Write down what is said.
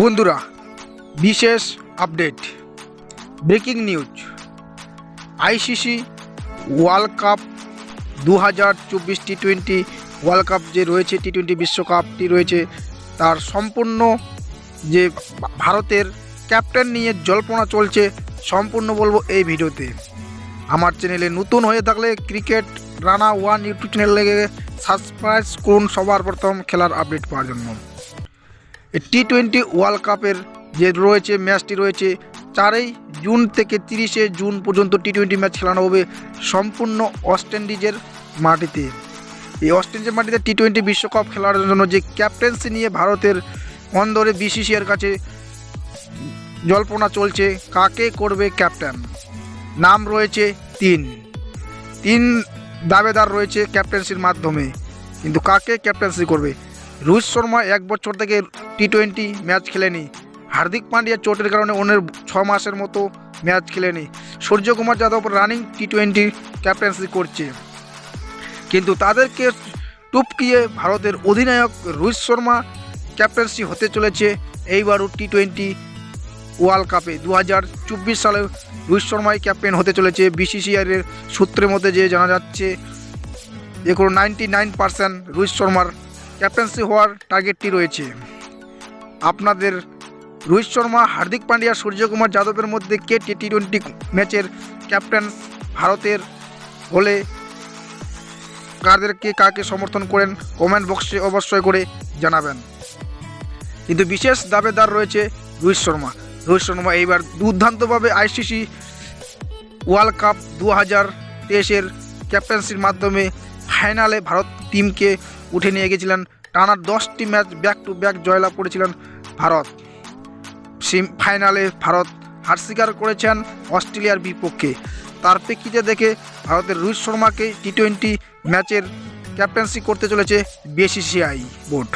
বন্ধুরা, বিশেষ update breaking news ICC world cup দু হাজার চব্বিশ টি টোয়েন্টি ওয়ার্ল্ড কাপ যে রয়েছে টি টোয়েন্টি বিশ্বকাপটি রয়েছে, তার সম্পূর্ণ যে ভারতের ক্যাপ্টেন নিয়ে জল্পনা চলছে, সম্পূর্ণ বলব এই ভিডিওতে। আমার চ্যানেলে নতুন হয়ে থাকলে cricket Rana one YouTube channel লেগে সাবস্ক্রাইব করুন সবার প্রথম খেলার আপডেট পাওয়ার জন্য। টি টোয়েন্টি ওয়ার্ল্ড কাপের যে রয়েছে ম্যাচটি রয়েছে, চারই জুন থেকে তিরিশে জুন পর্যন্ত টি টোয়েন্টি ম্যাচ খেলানো হবে সম্পূর্ণ ওয়েস্ট ইন্ডিজের মাটিতে। এই ওয়েস্ট ইন্ডিজের মাটিতে টি টোয়েন্টি বিশ্বকাপ খেলার জন্য যে ক্যাপ্টেন্সি নিয়ে ভারতের অন্দরে বিসিসিআর কাছে জল্পনা চলছে, কাকে করবে ক্যাপ্টেন নাম রয়েছে তিন। তিন দাবেদার রয়েছে ক্যাপ্টেন্সির মাধ্যমে। কিন্তু কাকে ক্যাপ্টেন্সি করবে? রোহিত শর্মা এক বছর থেকে টি টোয়েন্টি ম্যাচ খেলেনি। হার্দিক পান্ডিয়া চোটের কারণে ওনের ছ মাসের মতো ম্যাচ খেলেনি। Suryakumar Yadav running T twenty captaincy করছে। কিন্তু তাদেরকে টুপকিয়ে ভারতের অধিনায়ক রোহিত শর্মা ক্যাপ্টেন্সি হতে চলেছে এইবারও টি টোয়েন্টি ওয়ার্ল্ড কাপে। দু হাজার চব্বিশ সালে রোহিত শর্মাই ক্যাপ্টেন হতে চলেছে। বিসিসিআইয়ের সূত্রের মধ্যে যে জানা যাচ্ছে কোনো নাইনটি নাইন পার্সেন্ট রোহিত শর্মার ক্যাপ্টেন্সি হওয়ার টার্গেটটি রয়েছে। আপনাদের রোহিত শর্মা, হার্দিক পান্ডিয়া, সূর্যকুমার যাদবের মধ্যে কে টি টোয়েন্টি ম্যাচের ক্যাপ্টেন ভারতের হলে কাদেরকে কাকে সমর্থন করেন কমেন্ট বক্সে অবশ্যই করে জানাবেন। কিন্তু বিশেষ দাবেদার রয়েছে রোহিত শর্মা। রোহিত শর্মা এইবার দুর্দান্তভাবে আইসিসি ওয়ার্ল্ড কাপ দু হাজার তেইশের ক্যাপ্টেন্সির মাধ্যমে ফাইনালে ভারত টিমকে উঠে নিয়ে গেছিলেন। টানা দশটি ম্যাচ ব্যাক টু ব্যাক জয়লাভ করেছিলেন ভারত। ফাইনালে ভারত হার স্বীকার করেছেন অস্ট্রেলিয়ার বিপক্ষে। তার প্রেক্ষিতে দেখে ভারতের রোহিত শর্মাকে টি টোয়েন্টি ম্যাচের ক্যাপ্টেন্সি করতে চলেছে বিসিসিআই বোর্ড।